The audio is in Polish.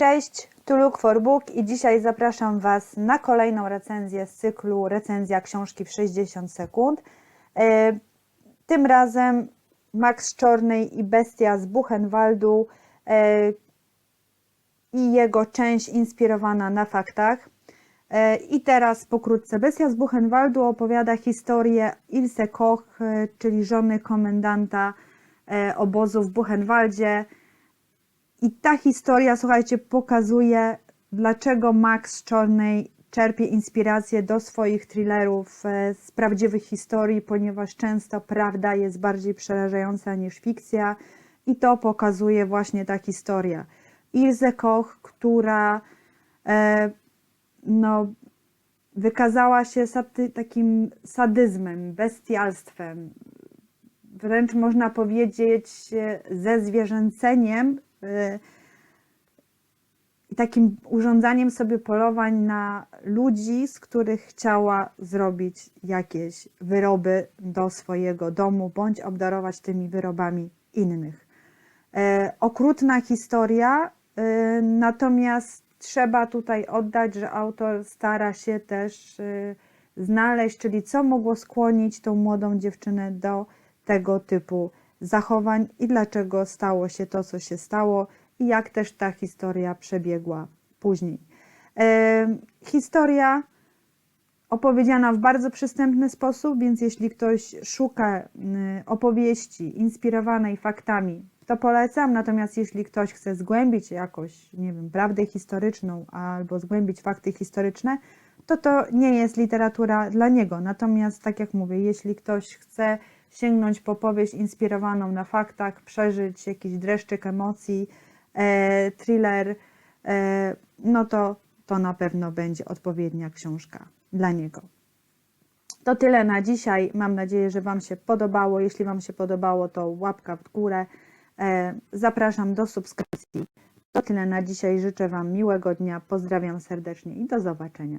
Cześć, tu Look for Book i dzisiaj zapraszam Was na kolejną recenzję z cyklu Recenzja książki w 60 sekund. E, Tym razem Max Czornej i Bestia z Buchenwaldu e, i jego część inspirowana na faktach. E, I teraz pokrótce. Bestia z Buchenwaldu opowiada historię Ilse Koch, czyli żony komendanta obozu w Buchenwaldzie. I ta historia, słuchajcie, pokazuje, dlaczego Max Czornej czerpie inspirację do swoich thrillerów e, z prawdziwych historii, ponieważ często prawda jest bardziej przerażająca niż fikcja i to pokazuje właśnie ta historia. Ilse Koch, która e, no, wykazała się sady, takim sadyzmem, bestialstwem, wręcz można powiedzieć e, ze zwierzęceniem e, i takim urządzaniem sobie polowań na ludzi, z których chciała zrobić jakieś wyroby do swojego domu, bądź obdarować tymi wyrobami innych. E, okrutna historia, e, natomiast trzeba tutaj oddać, że autor stara się też e, znaleźć, czyli co mogło skłonić tą młodą dziewczynę do tego typu zachowań i dlaczego stało się to, co się stało i jak też ta historia przebiegła później. E, historia opowiedziana w bardzo przystępny sposób, więc jeśli ktoś szuka opowieści inspirowanej faktami, to polecam. Natomiast jeśli ktoś chce zgłębić jakoś, nie wiem, prawdę historyczną albo zgłębić fakty historyczne, to to nie jest literatura dla niego. Natomiast, tak jak mówię, jeśli ktoś chce sięgnąć po powieść inspirowaną na faktach, przeżyć jakiś dreszczyk emocji, e, thriller, e, no to to na pewno będzie odpowiednia książka dla niego. To tyle na dzisiaj. Mam nadzieję, że Wam się podobało. Jeśli Wam się podobało, to łapka w górę. E, Zapraszam do subskrypcji. To tyle na dzisiaj. Życzę Wam miłego dnia. Pozdrawiam serdecznie i do zobaczenia.